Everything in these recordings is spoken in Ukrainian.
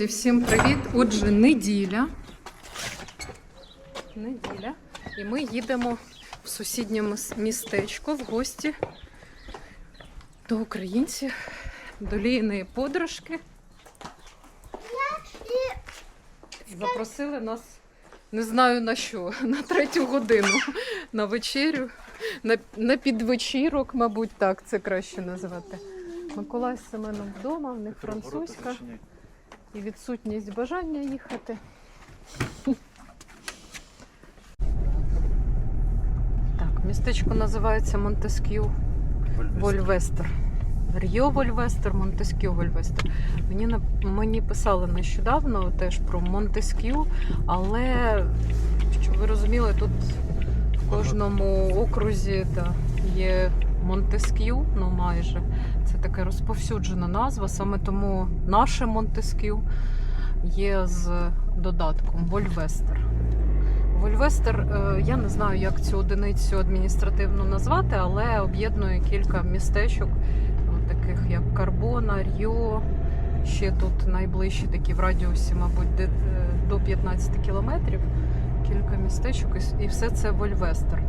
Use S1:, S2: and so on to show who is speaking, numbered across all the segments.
S1: Друзі, всім привіт! Отже, неділя. Неділя. І ми їдемо в сусіднє містечко в гості до українців, до Ліїної подружки. Запросили нас, не знаю на що, на третю годину на вечерю, на, на підвечірок, мабуть, так це краще називати. Миколай з Семеном вдома, в них французька і відсутність бажання їхати. Так, містечко називається Монтескю Вольвестер. Ріо Вольвестер, Монтескю Вольвестер. Мені, мені писали нещодавно теж про Монтескю, але щоб ви розуміли, тут в кожному окрузі та, є Монтескю, ну майже. Це така розповсюджена назва, саме тому наше Монтескю є з додатком Вольвестер. Вольвестер, е, я не знаю, як цю одиницю адміністративно назвати, але об'єднує кілька містечок, таких як Карбона, Ріо. Ще тут найближчі такі в радіусі, мабуть, е, до 15 кілометрів. Кілька містечок, і все це Вольвестер.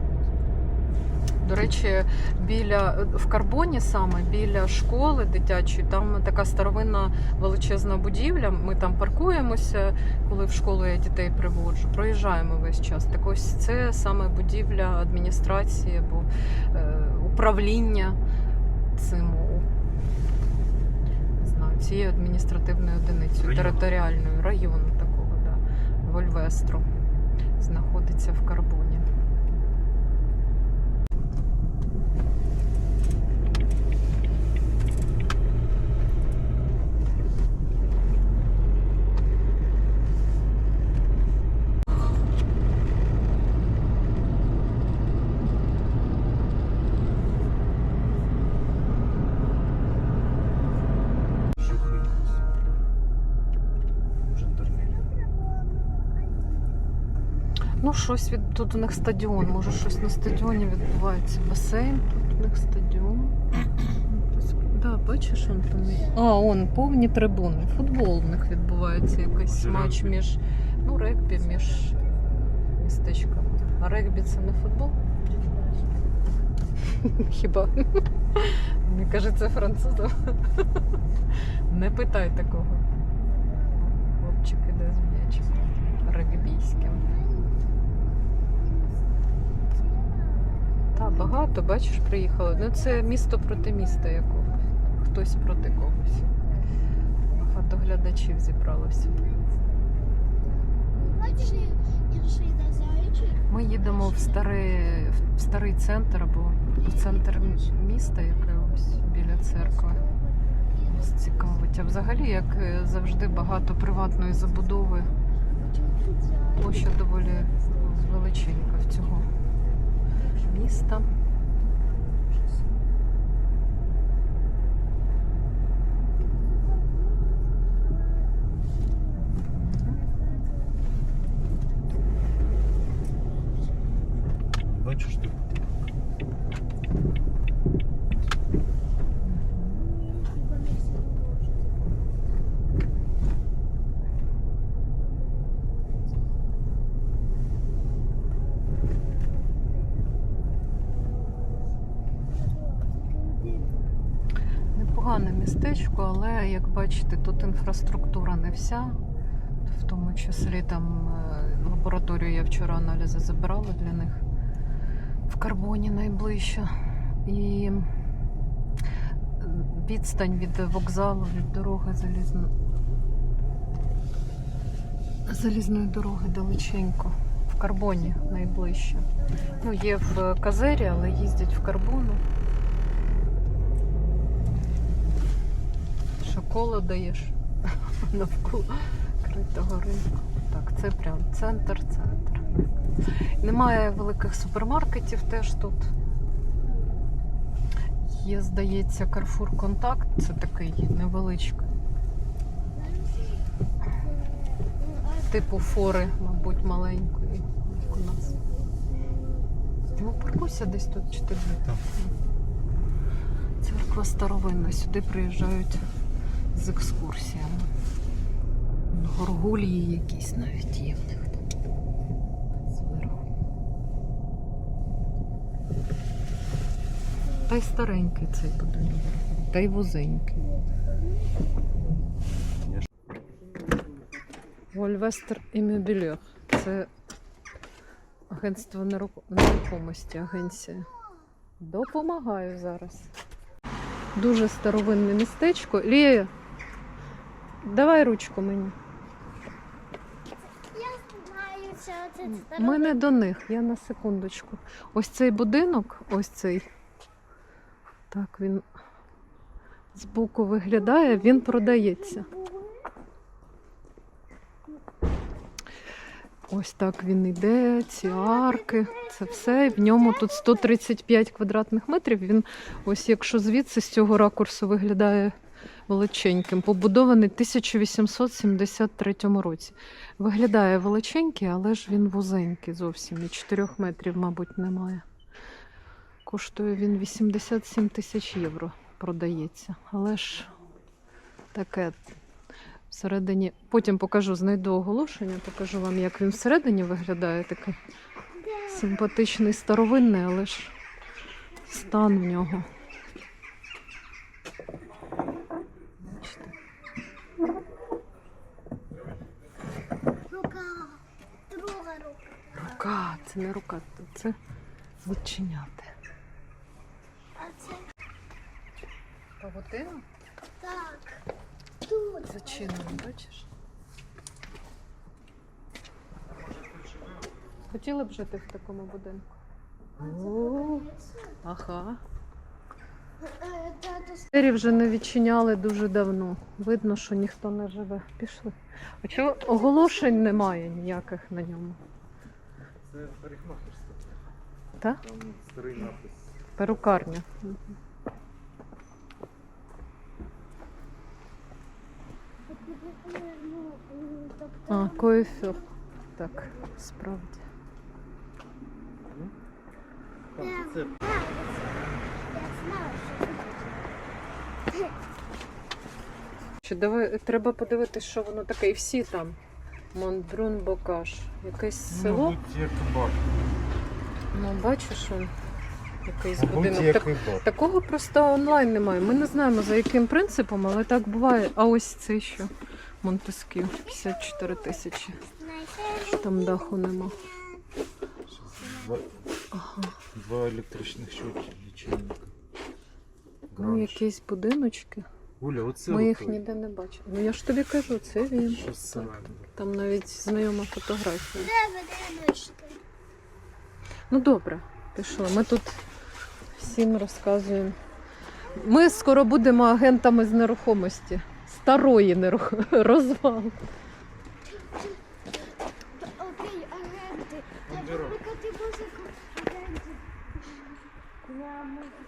S1: До речі, біля в Карбоні саме біля школи дитячої, там така старовинна величезна будівля. Ми там паркуємося, коли в школу я дітей приводжу. Проїжджаємо весь час. Так ось це саме будівля адміністрації або е, управління цим не знаю, цією адміністративною одиницею,
S2: Району.
S1: територіальною району такого, да, Вольвестру. Знаходиться в Карбоні. Щось від тут у них стадіон. Може, щось на стадіоні відбувається. Басейн, тут у них стадіон. Да, бачиш, он там. А, он повні трибуни. Футбол у них відбувається якийсь матч між. Ну, регбі між містечками. А регбі це не футбол? Хіба? Мені каже, це французом. Не питай такого. Хлопчик іде з м'ячем регбійським. Та багато, бачиш, приїхало. Ну це місто проти міста якогось. Хтось проти когось. Багато глядачів зібралося. Ми їдемо в старий, в старий центр або в центр міста якогось біля церкви. Нас цікавить. А взагалі, як е, завжди, багато приватної забудови. Площа доволі величенька в цього міста.
S2: Бачиш ти?
S1: Непогане містечко, але як бачите, тут інфраструктура не вся. В тому числі там е, лабораторію я вчора аналізи забирала для них в карбоні найближче. І відстань від вокзалу, від дороги залізно... залізної дороги далеченько. В карбоні найближче. Ну, є в Казері, але їздять в карбону. Що коло даєш навколо критого ринку. Так, це прям центр, центр. Немає великих супермаркетів теж тут. Є, здається, Carrefour Contact, це такий невеличкий. Типу фори, мабуть, маленької, як у нас. Ну, паркуйся десь тут чи ти де?
S2: Там.
S1: Церква старовинна. Сюди приїжджають з екскурсіями. Горгулії якісь навіть є в них там. Зверху. Та й старенький цей будинок. Та й вузенький. Вольвестер і Мебельор. Це агентство нерухомості, агенція. Допомагаю зараз. Дуже старовинне містечко. Лія, давай ручку мені.
S3: Я знаю, що це
S1: Ми не до них, я на секундочку. Ось цей будинок, ось цей. Так, він збоку виглядає, він продається. Ось так він іде, ці арки, це все. І В ньому тут 135 квадратних метрів. Він, ось якщо звідси з цього ракурсу виглядає величеньким. Побудований в 1873 році. Виглядає величенький, але ж він вузенький зовсім. І 4 метрів, мабуть, немає. Коштує він 87 тисяч євро, продається. Але ж таке всередині. Потім покажу, знайду оголошення, покажу вам, як він всередині виглядає. Такий симпатичний, старовинний, але ж стан в нього. Бачите?
S3: рука, друга рука.
S1: Це не рука, це відчиняти.
S3: А це
S1: Павутина
S3: так. Тут.
S1: зачинена, бачиш? Хотіли б жити в такому будинку? О, ага.
S3: Е,
S1: Двері вже не відчиняли дуже давно. Видно, що ніхто не живе. Пішли. А чого оголошень немає ніяких на ньому?
S2: Це парикмахерство.
S1: Та?
S2: Там старий напис.
S1: Перукарня. А, коефір. Так, справді.
S2: Там це
S1: Чи диви... треба подивитися, що воно таке. І всі там. Монбрун Бокаш. Якесь село.
S2: Мабуть, як бар.
S1: Ну, бачиш, он, якийсь
S2: Мабуть,
S1: будинок.
S2: як
S1: Так,
S2: і
S1: такого просто онлайн немає. Ми не знаємо за яким принципом, але так буває. А ось це що? Монтесків. 54 тисячі.
S3: знаєте,
S1: Там даху нема.
S2: Два,
S1: Ага.
S2: два електричних щотки лічильника.
S1: Ну,
S2: Гранж.
S1: якісь будиночки.
S2: Гуля, оце
S1: Ми їх ніде не бачили. Ну я ж тобі кажу, це він.
S2: Що Так.
S1: Там навіть знайома фотографія. Ну добре, пішли. Ми тут всім розказуємо. Ми скоро будемо агентами з нерухомості. Старої нерухомості. розвал.
S3: Окей, агенти.
S2: Бандера.
S3: Наприклад, музику. Агенти. Я музику.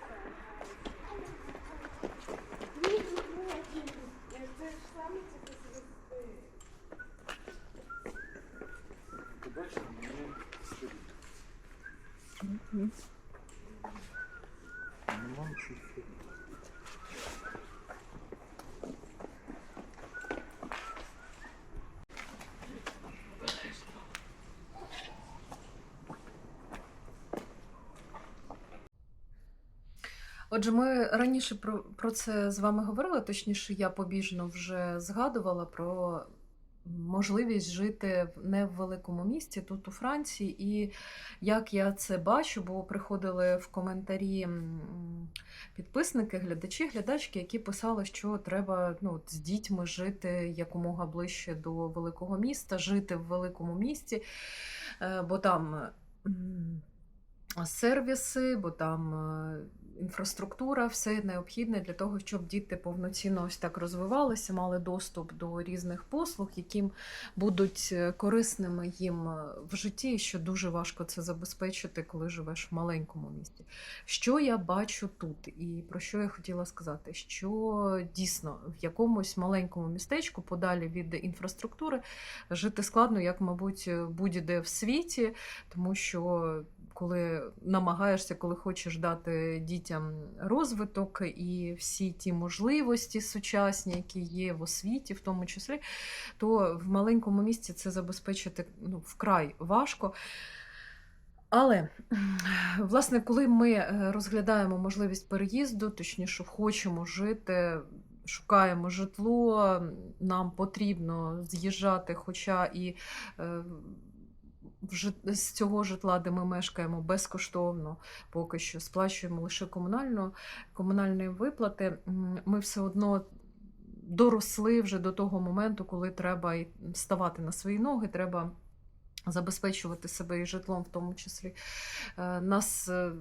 S2: Ти бачиш, мені стиль. Нема нічого.
S1: Отже, ми раніше про, про це з вами говорили, точніше, я побіжно вже згадувала про можливість жити не в великому місті, тут у Франції. І як я це бачу, бо приходили в коментарі підписники, глядачі, глядачки, які писали, що треба ну, з дітьми жити якомога ближче до великого міста, жити в великому місті, е, бо там. сервіси, бо там е, інфраструктура, все необхідне для того, щоб діти повноцінно ось так розвивалися, мали доступ до різних послуг, яким будуть е, корисними їм е, в житті, що дуже важко це забезпечити, коли живеш в маленькому місті. Що я бачу тут, і про що я хотіла сказати? Що дійсно в якомусь маленькому містечку, подалі від інфраструктури, жити складно, як, мабуть, будь-де в світі, тому що коли намагаєшся, коли хочеш дати дітям розвиток і всі ті можливості сучасні, які є в освіті, в тому числі, то в маленькому місті це забезпечити ну, вкрай важко. Але, власне, коли ми е, розглядаємо можливість переїзду, точніше, хочемо жити, шукаємо житло, нам потрібно з'їжджати, хоча і е, з цього житла, де ми мешкаємо, безкоштовно поки що сплачуємо лише комунальну, комунальні виплати, ми все одно доросли вже до того моменту, коли треба ставати на свої ноги, треба забезпечувати себе і житлом в тому числі. Е, Нас, е,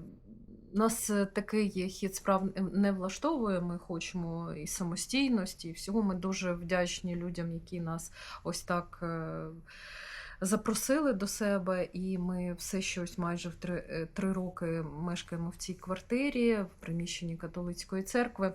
S1: нас е, такий хід справ не влаштовує. Ми хочемо і самостійності, і всього. Ми дуже вдячні людям, які нас ось так. Запросили до себе, і ми все ще ось майже в три, е, три роки мешкаємо в цій квартирі, в приміщенні католицької церкви.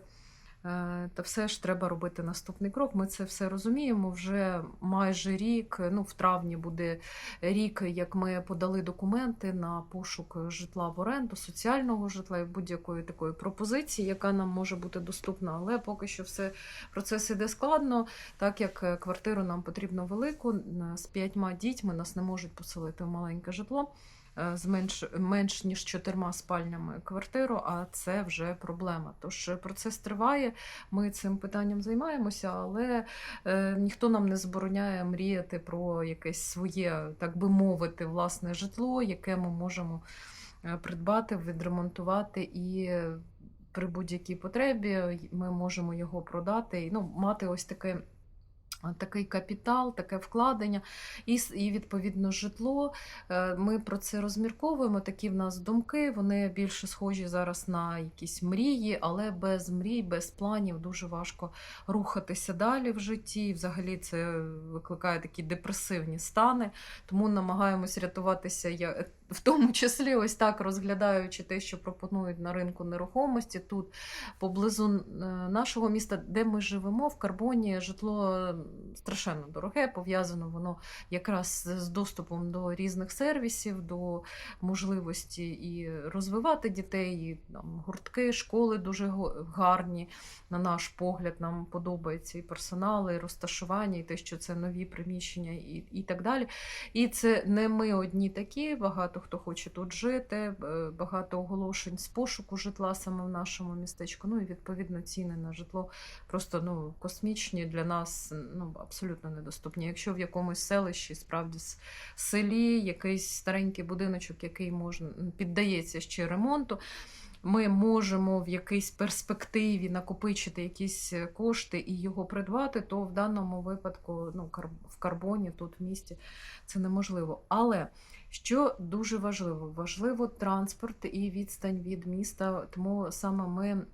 S1: Е, Та все ж треба робити наступний крок. Ми це все розуміємо. Вже майже рік, ну в травні буде рік, як ми подали документи на пошук житла в оренду, соціального житла і будь-якої такої пропозиції, яка нам може бути доступна. Але поки що все процес іде складно, так як е, квартиру нам потрібно велику з п'ятьма дітьми нас не можуть поселити в маленьке житло. Е, З менш, менш ніж чотирма спальнями квартиру, а це вже проблема. Тож е, процес триває, ми цим питанням займаємося, але е, ніхто нам не забороняє мріяти про якесь своє, так би мовити, власне житло, яке ми можемо е, придбати, відремонтувати і. При будь-якій потребі ми можемо його продати і ну, мати ось таке Такий капітал, таке вкладення і, і відповідно житло. Е, Ми про це розмірковуємо. Такі в нас думки. Вони більше схожі зараз на якісь мрії, але без мрій, без планів дуже важко рухатися далі в житті. Взагалі це викликає такі депресивні стани. Тому намагаємось рятуватися в тому числі, ось так розглядаючи те, що пропонують на ринку нерухомості тут поблизу е, нашого міста, де ми живемо, в карбоні житло страшенно дороге, пов'язано воно якраз з доступом до різних сервісів, до можливості і розвивати дітей, і там, гуртки, школи дуже гарні. На наш погляд, нам подобається і персонал, і розташування, і те, що це нові приміщення, і, і так далі. І це не ми одні такі, багато хто хоче тут жити, е, багато оголошень з пошуку житла саме в нашому містечку. Ну і відповідно ціни на житло просто ну, космічні для нас ну, абсолютно недоступні. Якщо в якомусь селищі, справді с- селі, якийсь старенький будиночок, який можна піддається ще ремонту. Ми можемо в якійсь перспективі накопичити якісь е, кошти і його придбати, то в даному випадку ну, в карбоні, тут в місті, це неможливо. Але що дуже важливо, важливо транспорт і відстань від міста, тому саме ми.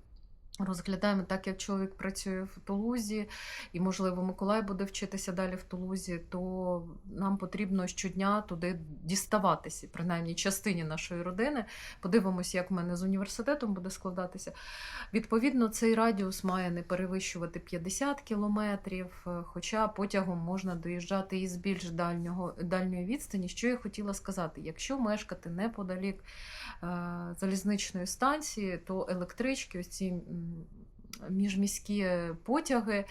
S1: Розглядаємо так, як чоловік працює в Тулузі, і, можливо, Миколай буде вчитися далі в Тулузі, то нам потрібно щодня туди діставатися, принаймні частині нашої родини. Подивимося, як в мене з університетом буде складатися. Відповідно, цей радіус має не перевищувати 50 кілометрів, хоча потягом можна доїжджати із більш дальнього, дальньої відстані. Що я хотіла сказати, якщо мешкати неподалік е, залізничної станції, то електрички, ось ці міжміські потяги.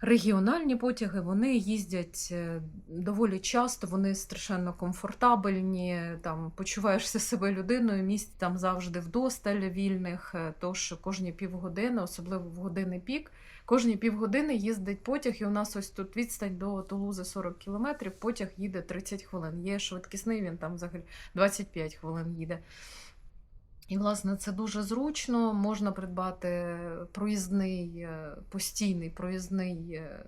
S1: Регіональні потяги вони їздять е, доволі часто, вони страшенно комфортабельні. Там почуваєшся себе людиною, місць там завжди вдосталь вільних. е, Тож кожні півгодини, особливо в години пік, кожні півгодини їздить потяг, і у нас ось тут відстань до Тулузи 40 кілометрів. Потяг їде 30 хвилин. Є швидкісний, він там взагалі 25 хвилин їде. І, власне, це дуже зручно. Можна придбати проїзний, е, постійний проїзний е,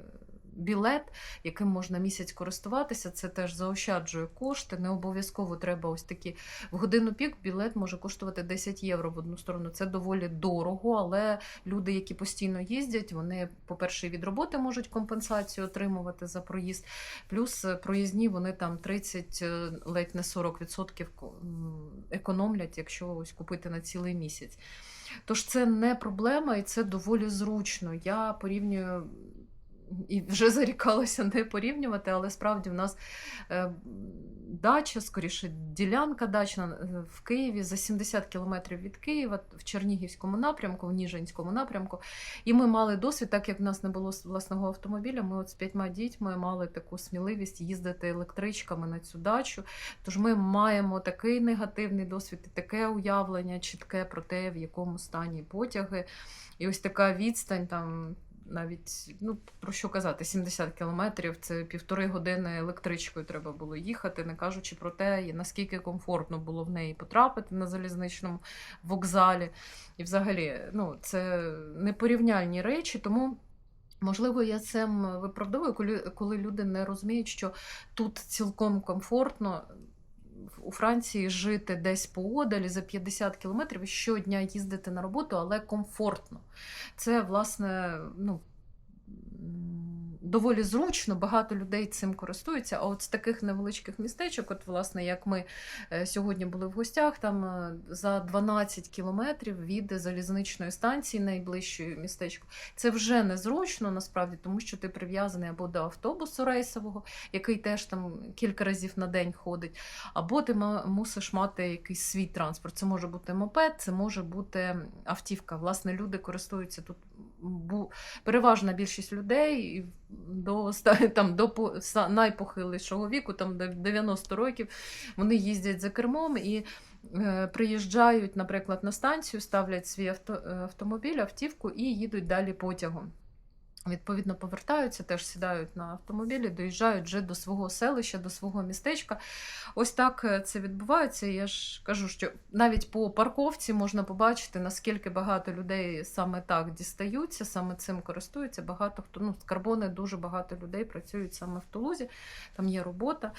S1: білет, яким можна місяць користуватися. Це теж заощаджує кошти. Не обов'язково треба ось такі в годину пік білет може коштувати 10 євро в одну сторону. Це доволі дорого, але люди, які постійно їздять, вони, по-перше, від роботи можуть компенсацію отримувати за проїзд. Плюс проїзні вони там 30, е, ледь не 40% економлять, якщо ось купити на цілий місяць. Тож це не проблема і це доволі зручно. Я порівнюю і вже зарікалася не порівнювати, але справді в нас е, дача, скоріше, ділянка дачна е, в Києві за 70 кілометрів від Києва, в Чернігівському напрямку, в Ніжинському напрямку. І ми мали досвід, так як в нас не було власного автомобіля, ми от з п'ятьма дітьми мали таку сміливість їздити електричками на цю дачу. Тож ми маємо такий негативний досвід і таке уявлення чітке про те, в якому стані потяги. І ось така відстань там. Навіть ну про що казати, 70 кілометрів це півтори години електричкою треба було їхати, не кажучи про те, наскільки комфортно було в неї потрапити на залізничному вокзалі. І взагалі, ну це непорівняльні речі, тому. Можливо, я цим виправдовую, коли, люди не розуміють, що тут цілком комфортно у Франції жити десь поодалі за 50 кілометрів і щодня їздити на роботу, але комфортно. Це, власне, ну. Доволі зручно, багато людей цим користуються. А от з таких невеличких містечок, от, власне, як ми е, сьогодні були в гостях, там е, за 12 кілометрів від залізничної станції найближчої містечко. Це вже незручно насправді, тому що ти прив'язаний або до автобусу рейсового, який теж там кілька разів на день ходить, або ти мусиш мати якийсь свій транспорт. Це може бути мопед, це може бути автівка. Власне, люди користуються тут. Бу- Переважна більшість людей до там до найпохилішого віку, там до 90 років, вони їздять за кермом і е, приїжджають, наприклад, на станцію, ставлять свій авто, е, автомобіль, автівку і їдуть далі потягом. Відповідно, повертаються, теж сідають на автомобілі, доїжджають вже до свого селища, до свого містечка. Ось так е, це відбувається. Я ж кажу, що навіть по парковці можна побачити, наскільки багато людей саме так дістаються, саме цим користуються. Багато хто ну, з карбони дуже багато людей працюють саме в Тулузі. Там є робота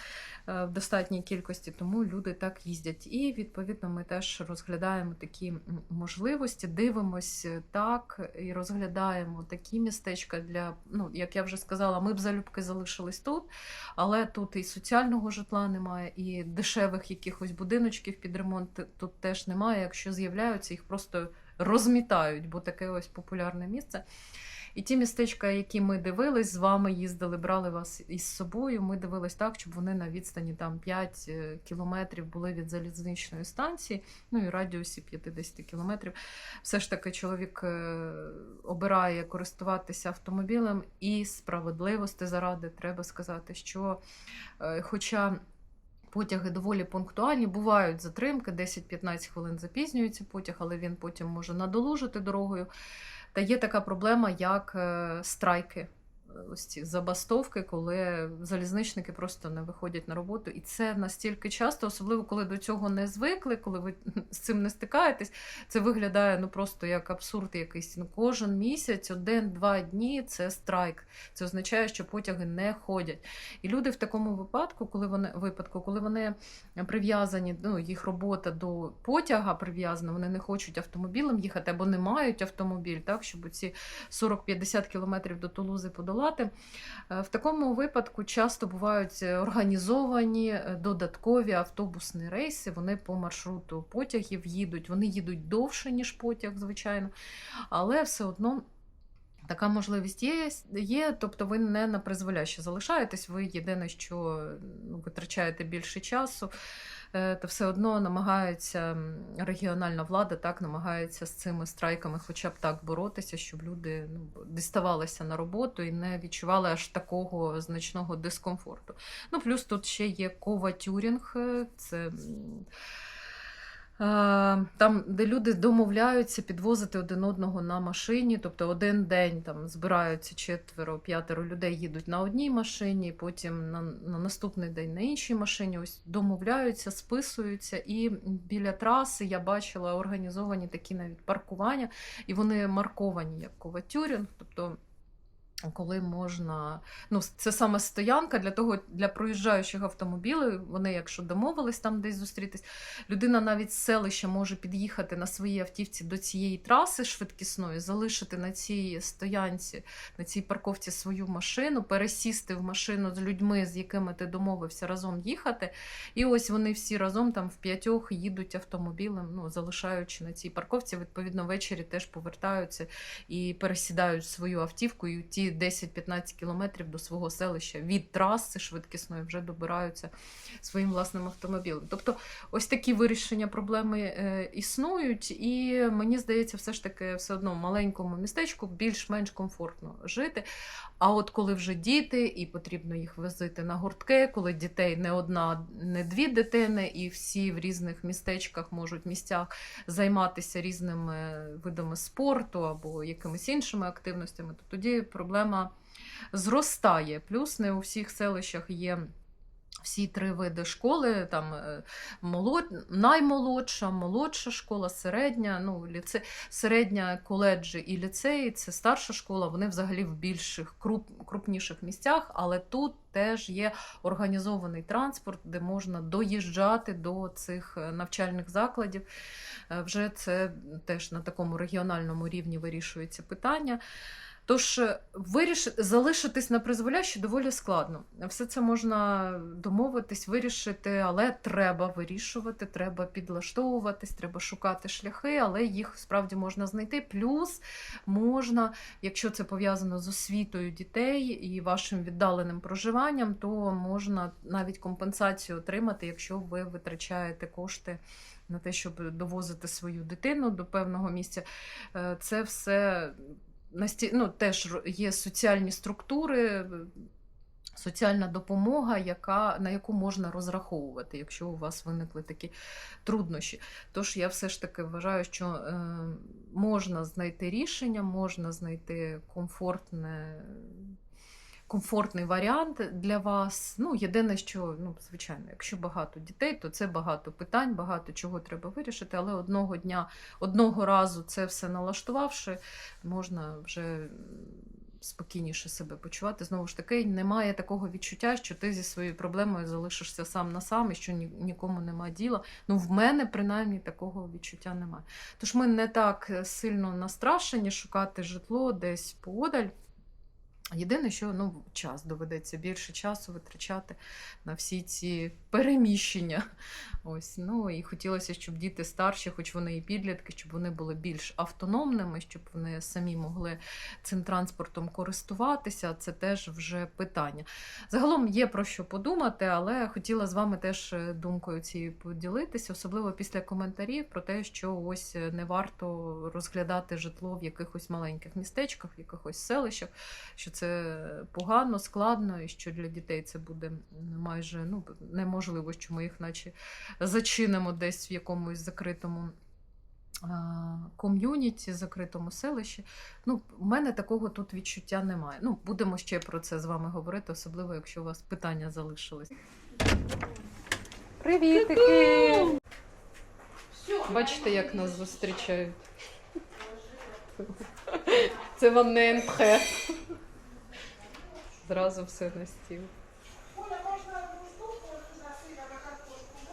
S1: е, в достатній кількості, тому люди так їздять. І відповідно ми теж розглядаємо такі можливості, дивимось е, так і розглядаємо такі містечка для, ну як я вже сказала, ми б залюбки залишились тут, але тут і соціального житла немає, і дешевих якихось будиночків під ремонт тут теж немає. Якщо з'являються, їх просто розмітають, бо таке ось популярне місце. І ті містечка, які ми дивились, з вами їздили, брали вас із собою. Ми дивились так, щоб вони на відстані там 5 е, кілометрів були від залізничної станції, ну і радіусі 50 кілометрів. Все ж таки, чоловік е, обирає користуватися автомобілем, і справедливості заради треба сказати, що е, хоча. Потяги доволі пунктуальні, бувають затримки, 10-15 хвилин запізнюється потяг, але він потім може надолужити дорогою. Та є така проблема, як е, страйки. Ось ці забастовки, коли залізничники просто не виходять на роботу. І це настільки часто, особливо коли до цього не звикли, коли ви з цим не стикаєтесь, це виглядає ну просто як абсурд якийсь. Ну, кожен місяць, один-два дні це страйк. Це означає, що потяги не ходять. І люди в такому випадку, коли вони випадку, коли вони прив'язані, ну їх робота до потяга прив'язана, вони не хочуть автомобілем їхати або не мають автомобіль, так щоб ці 40-50 кілометрів до Тулузи подолати. Е, В такому випадку часто бувають е, організовані е, додаткові автобусні рейси. Вони по маршруту потягів їдуть. Вони їдуть довше, ніж потяг, звичайно, але все одно. Така можливість є, є, тобто ви не на призволяще залишаєтесь, ви єдине, що ну, витрачаєте більше часу, то все одно намагається регіональна влада так намагається з цими страйками хоча б так боротися, щоб люди ну, діставалися на роботу і не відчували аж такого значного дискомфорту. Ну, плюс тут ще є кова тюрінг, е, це. Е, Там, де люди домовляються підвозити один одного на машині, тобто один день там збираються четверо, п'ятеро людей їдуть на одній машині, потім на, на наступний день на іншій машині. Ось домовляються, списуються. І біля траси я бачила організовані такі навіть паркування, і вони марковані як коватюрінг, тобто. Коли можна, ну це саме стоянка для того для проїжджаючих автомобілів. Вони, якщо домовились там десь зустрітись, людина навіть з селища може під'їхати на своїй автівці до цієї траси швидкісної, залишити на цій стоянці, на цій парковці свою машину, пересісти в машину з людьми, з якими ти домовився разом їхати. І ось вони всі разом там в п'ятьох їдуть автомобілем, ну залишаючи на цій парковці. Відповідно, ввечері теж повертаються і пересідають свою автівку. І ті ці 10-15 кілометрів до свого селища від траси швидкісної вже добираються своїм власним автомобілем. Тобто, ось такі вирішення проблеми е, існують, і мені здається, все ж таки все одно в маленькому містечку більш-менш комфортно жити. А от коли вже діти, і потрібно їх возити на гуртки, коли дітей не одна, не дві дитини, і всі в різних містечках можуть місцях займатися різними видами спорту або якимись іншими активностями, то тоді проблема зростає. Плюс не у всіх селищах є. Всі три види школи, там е, молод... наймолодша, молодша школа, середня, ну, ліце... середня коледжі і ліцеї, це старша школа, вони взагалі в більших, круп... крупніших місцях, але тут теж є організований транспорт, де можна доїжджати до цих е, навчальних закладів. Е, Вже це теж на такому регіональному рівні вирішується питання. Тож е, вирішити залишитись на призволяще доволі складно. Все це можна домовитись, вирішити, але треба вирішувати, треба підлаштовуватись, треба шукати шляхи, але їх справді можна знайти. Плюс можна, якщо це пов'язано з освітою дітей і вашим віддаленим проживанням, то можна навіть компенсацію отримати, якщо ви витрачаєте кошти. На те, щоб довозити свою дитину до певного місця, Е, це все насті... ну, теж є соціальні структури, соціальна допомога, яка, на яку можна розраховувати, якщо у вас виникли такі труднощі. Тож я все ж таки вважаю, що е, можна знайти рішення, можна знайти комфортне. Комфортний варіант для вас. Ну, єдине, що, ну, звичайно, якщо багато дітей, то це багато питань, багато чого треба вирішити, але одного дня, одного разу це все налаштувавши, можна вже спокійніше себе почувати. Знову ж таки, немає такого відчуття, що ти зі своєю проблемою залишишся сам на сам і що нікому немає діла. Ну, в мене принаймні такого відчуття немає. Тож ми не так сильно настрашені шукати житло десь поодаль. Єдине, що ну, час доведеться більше часу витрачати на всі ці переміщення. Ось, ну і хотілося, щоб діти старші, хоч вони і підлітки, щоб вони були більш автономними, щоб вони самі могли цим транспортом користуватися. Це теж вже питання. Загалом є про що подумати, але хотіла з вами теж е, думкою цією поділитися, особливо після коментарів про те, що ось е, не варто розглядати житло в якихось маленьких містечках, в якихось селищах, що це погано, складно, і що для дітей це буде майже ну, неможливо, що ми їх наче зачинимо десь в якомусь закритому ком'юніті, закритому селищі. Ну, у мене такого тут відчуття немає. Ну, будемо ще про це з вами говорити, особливо, якщо у вас питання залишились. Привітики! Бачите, як нас зустрічають. Це вам не НПХ. Зразу все на стіл.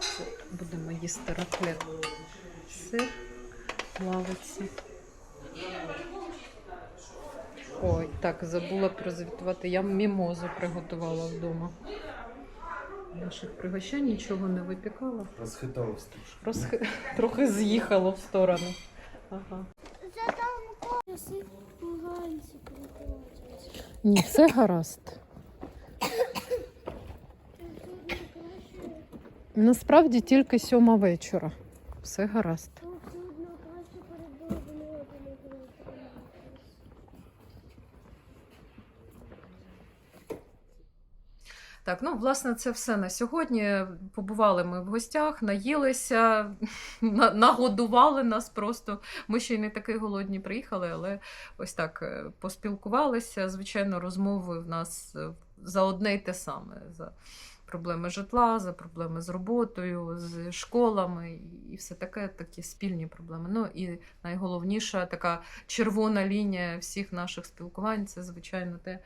S1: Це Будемо їсти раклет. Сир плавиться. Ой, так, забула прозвітувати. Я мімозу приготувала вдома. Наших пригощань нічого не випікала.
S2: Розхиталась трошки.
S1: Розхи... Трохи з'їхало в сторону. Ага.
S3: Це там.
S1: Ні, все гаразд. Насправді тільки сьома вечора. Все гаразд.
S3: Тут тут на краще передовано.
S1: Так, ну власне, це все на сьогодні. Побували ми в гостях, наїлися, на- нагодували нас просто. Ми ще й не такі голодні приїхали, але ось так е, поспілкувалися. Звичайно, розмови в нас е, за одне й те саме. За проблеми житла, за проблеми з роботою, з школами і все таке, такі спільні проблеми. Ну і найголовніша така червона лінія всіх наших спілкувань це, звичайно, те.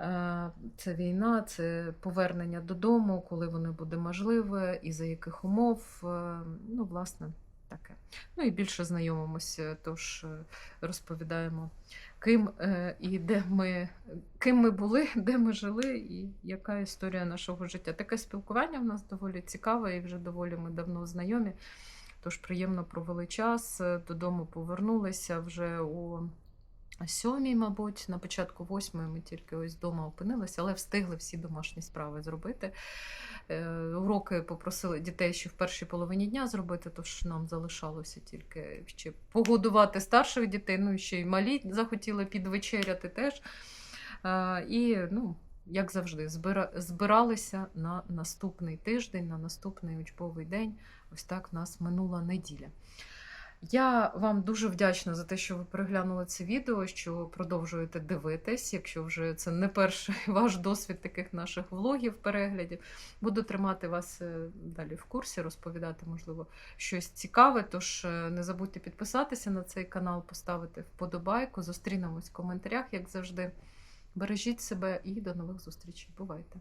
S1: Е, Це війна, це повернення додому, коли воно буде можливе, і за яких умов. Е, Ну, власне, таке. Ну і більше знайомимося, тож е, розповідаємо, ким і де ми, ким ми були, де ми жили, і яка історія нашого життя. Таке спілкування в нас доволі цікаве, і вже доволі ми давно знайомі. Тож приємно провели час, додому повернулися вже у сьомій, мабуть, на початку восьмої ми тільки ось вдома опинилися, але встигли всі домашні справи зробити. Е, Уроки попросили дітей ще в першій половині дня зробити, тож нам залишалося тільки ще погодувати старших дітей, ну і ще й малі захотіли підвечеряти теж. Е, І, ну, як завжди, збира- збиралися на наступний тиждень, на наступний учбовий день. Ось так в нас минула неділя. Я вам дуже вдячна за те, що ви переглянули це відео, що продовжуєте дивитись, якщо вже це не перший ваш досвід таких наших влогів, переглядів. Буду тримати вас е, далі в курсі, розповідати, можливо, щось цікаве. Тож е, не забудьте підписатися на цей канал, поставити вподобайку. Зустрінемось в коментарях, як завжди. Бережіть себе і до нових зустрічей. Бувайте!